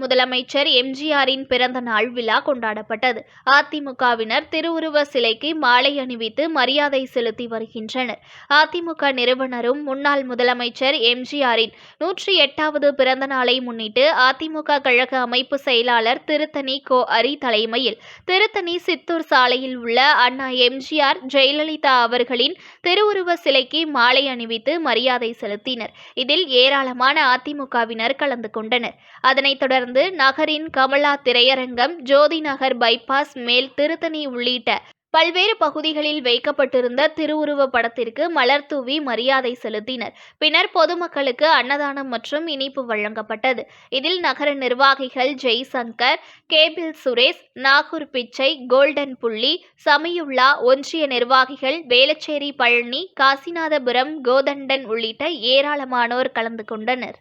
முதலமைச்சர் எம்ஜிஆரின் பிறந்த நாள் விழா கொண்டாடப்பட்டது. அதிமுகவினர் திருவுருவ சிலைக்கு மாலை அணிவித்து மரியாதை செலுத்தி வருகின்றனர். அதிமுக நிறுவனரும் முன்னாள் முதலமைச்சர் எம்ஜிஆரின் நூற்றி எட்டாவது பிறந்த நாளை முன்னிட்டு அதிமுக கழக அமைப்பு செயலாளர் திருத்தணி கோ அரி தலைமையில் திருத்தணி சித்தூர் சாலையில் உள்ள அண்ணா எம்ஜிஆர் ஜெயலலிதா அவர்களின் திருவுருவ சிலைக்கு மாலை அணிவித்து மரியாதை செலுத்தினர். இதில் ஏராளமான அதிமுகவினர் கலந்து கொண்டனர். அதனைத் தொடர்ந்து நகரின் கமலா திரையரங்கம் ஜோதி நகர் பைபாஸ் மேல் திருத்தணி உள்ளிட்ட பல்வேறு பகுதிகளில் வைக்கப்பட்டிருந்த திருவுருவ படத்திற்கு மலர் தூவி மரியாதை செலுத்தினர். பின்னர் பொதுமக்களுக்கு அன்னதானம் மற்றும் இனிப்பு வழங்கப்பட்டது. இதில் நகர நிர்வாகிகள் ஜெய்சங்கர் கேபிள் சுரேஷ் நாகூர் பிச்சை கோல்டன் புள்ளி சமியுல்லா ஒன்றிய நிர்வாகிகள் வேளச்சேரி பழனி காசிநாதபுரம் கோதண்டன் உள்ளிட்ட ஏராளமானோர் கலந்து கொண்டனர்.